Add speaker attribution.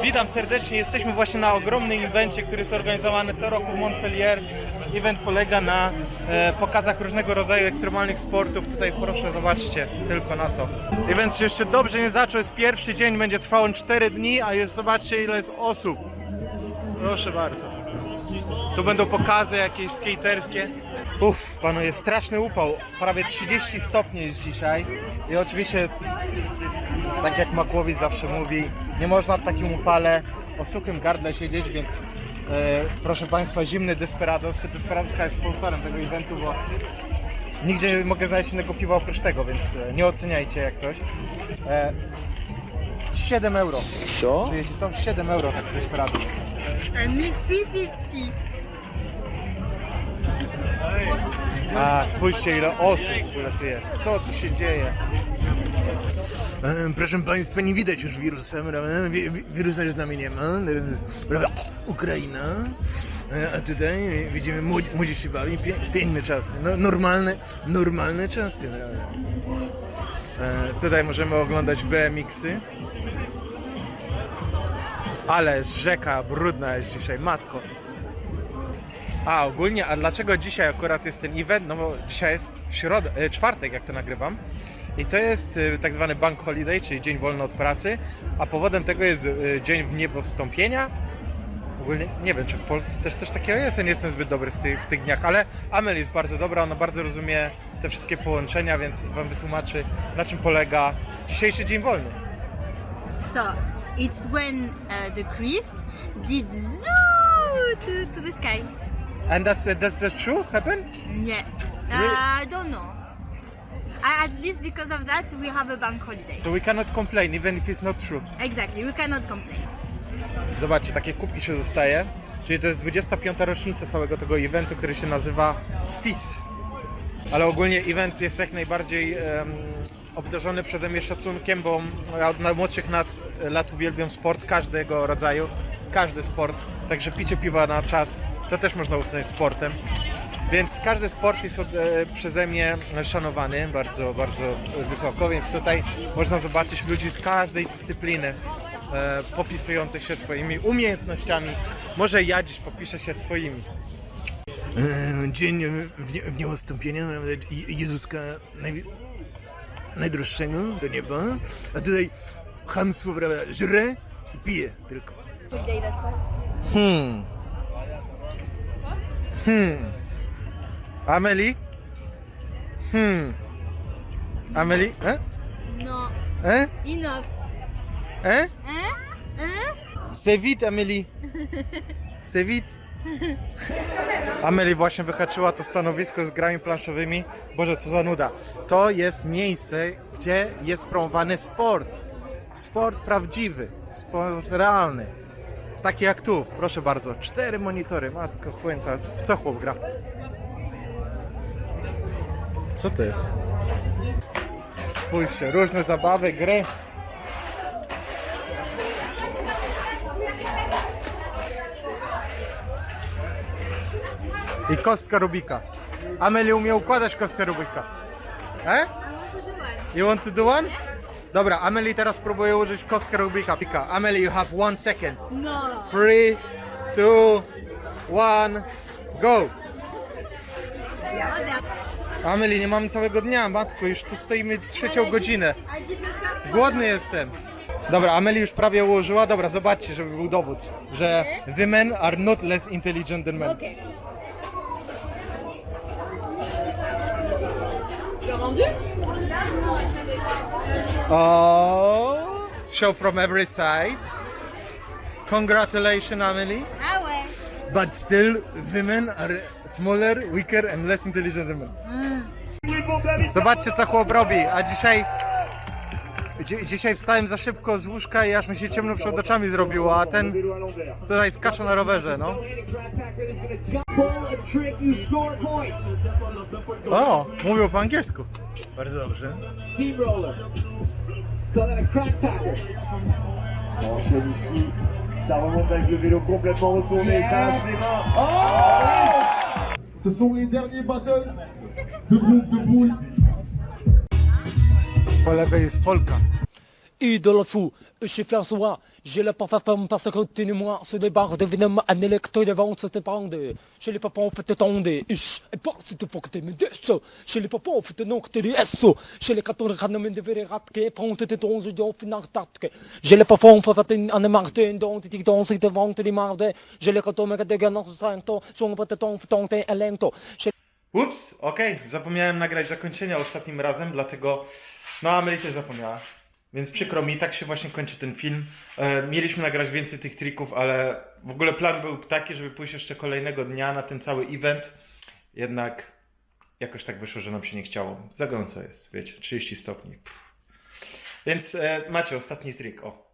Speaker 1: Witam serdecznie. Jesteśmy właśnie na ogromnym evencie, który jest organizowany co roku w Montpellier. Event polega na e, pokazach różnego rodzaju ekstremalnych sportów. Tutaj proszę zobaczcie tylko na to. Event się jeszcze dobrze nie zaczął. Jest pierwszy dzień, będzie trwał on 4 dni, a już zobaczcie ile jest osób. Proszę bardzo. Tu będą pokazy jakieś skaterskie. Uff, panuje straszny upał. Prawie 30 stopni jest dzisiaj. I oczywiście tak jak Makłowicz zawsze mówi, nie można w takim upale o suchym gardle siedzieć, więc e, proszę Państwa, zimny Desperados. Desperados jest sponsorem tego eventu, bo nigdzie nie mogę znaleźć innego piwa oprócz tego, więc e, nie oceniajcie jak coś. E, 7 euro.
Speaker 2: Co?
Speaker 1: Czujecie to? 7 euro tak Desperados.
Speaker 3: And me 350.
Speaker 1: A, spójrzcie ile osób w tu jest. Co tu się dzieje? Proszę Państwa, nie widać już wirusa, prawda? Wi- wi- Wirusa już z nami nie ma. Prawda, Ukraina. E, A tutaj widzimy młodzi, młodzi się bawi. Pie, piękne czasy. No, normalne, normalne czasy. Prawda? E, Tutaj możemy oglądać BMX-y. Ale rzeka brudna jest dzisiaj, matko. A ogólnie, a dlaczego dzisiaj akurat jest ten event? No bo dzisiaj jest środa, e, czwartek, jak to nagrywam. I to jest e, tak zwany bank holiday, czyli dzień wolny od pracy, a powodem tego jest e, dzień w niebo wstąpienia. Ogólnie nie wiem, czy w Polsce też coś takiego jest, ja nie jestem zbyt dobry tych, w tych dniach, ale Amel jest bardzo dobra, ona bardzo rozumie te wszystkie połączenia, więc wam wytłumaczy, na czym polega dzisiejszy dzień wolny.
Speaker 3: So it's when uh, the Christ did zoo to, to the sky.
Speaker 1: And that's, that's, that's true, happen?
Speaker 3: Yeah. Uh, I don't know. I, at least because of that, we have a bank holiday.
Speaker 1: So we cannot complain, even if it's not true.
Speaker 3: Exactly. We cannot complain.
Speaker 1: Zobaczcie, takie kubki się dostaje. Czyli to jest 25. rocznica całego tego eventu, który się nazywa FIS. Ale ogólnie event jest jak najbardziej em, obdarzony przeze mnie szacunkiem, bo ja od najmłodszych nas, lat uwielbiam sport każdego rodzaju, każdy sport. Także picie piwa na czas to też można uznać sportem. Więc każdy sport jest od, e, przeze mnie szanowany bardzo, bardzo wysoko, więc tutaj można zobaczyć ludzi z każdej dyscypliny e, popisujących się swoimi umiejętnościami. Może ja dziś popiszę się swoimi. E, Dzień w, nie, w niewostąpienia Jezuska naj, najdroższego do nieba, a tutaj chamstwo, prawda, żre i pije tylko. Hmm. Hmm. Amelie? Hmm. Amelie? Eh?
Speaker 3: No.
Speaker 1: Eh?
Speaker 3: Enough.
Speaker 1: Eh?
Speaker 3: Hein? Hein?
Speaker 1: C'est vite, Amelie. C'est vite. Amelie właśnie wyhaczyła to stanowisko z grami planszowymi. Boże, co za nuda. To jest miejsce, gdzie jest promowany sport. Sport prawdziwy, sport realny. Taki jak tu, proszę bardzo. Cztery monitory, matko chłęca. W co chłop gra? Co to jest? Spójrzcie, różne zabawy, gry. I kostka Rubika. Amelie umie układać kostkę Rubika. E? You want to do one? Dobra, Amelie teraz próbuje użyć kostkę Rubika. Pika. Amelie, you have one second.
Speaker 3: No.
Speaker 1: Three, two, one, go! Amelie, nie mamy całego dnia, matko, już tu stoimy trzecią godzinę. Głodny jestem. Dobra, Amelie już prawie ułożyła. Dobra, zobaczcie, żeby był dowód, że women are not less intelligent than men.
Speaker 3: Okay.
Speaker 1: Oh, show from every side. Congratulations, Amelie. But still, women are smaller, weaker and less intelligent than men. Zobaczcie, co chłop robi, a dzisiaj... dzi- Dzisiaj wstałem za szybko z łóżka i aż mi się ciemno przed oczami zrobiło, a ten tutaj skacze na rowerze, no. O, mówił po angielsku. Bardzo dobrze.
Speaker 4: Steamroller. Call that a crackpacker.
Speaker 5: Enchaîne ici, ça remonte avec le vélo complètement retourné, ça lâche les mains.
Speaker 6: Ce sont les derniers battles de groupe de poules.
Speaker 1: Po lewej jest Polka.
Speaker 7: Fou,
Speaker 2: Je l'ai pas fait pour me passer continue-moi sur les barres de venin, un électro de vente, c'était pendu. Je l'ai pas pas fait et pas si tu faut que tu me dises. Je l'ai pas pas fait non que tu ça. Je l'ai 14 ans de verre que de final. Je l'ai pas fait fait en martin donc tu dans cette vente de marde. Je l'ai 14 ans de ganon santo, son pas te ton ton lento.
Speaker 1: Ups, okej, zapomniałem nagrać zakończenia ostatnim razem, dlatego. No, Amelie też zapomniała. Więc przykro mi, tak się właśnie kończy ten film. E, mieliśmy nagrać więcej tych trików, ale w ogóle plan był taki, żeby pójść jeszcze kolejnego dnia na ten cały event. Jednak jakoś tak wyszło, że nam się nie chciało. Za gorąco jest, wiecie, 30 stopni. Więc e, macie ostatni trik, o.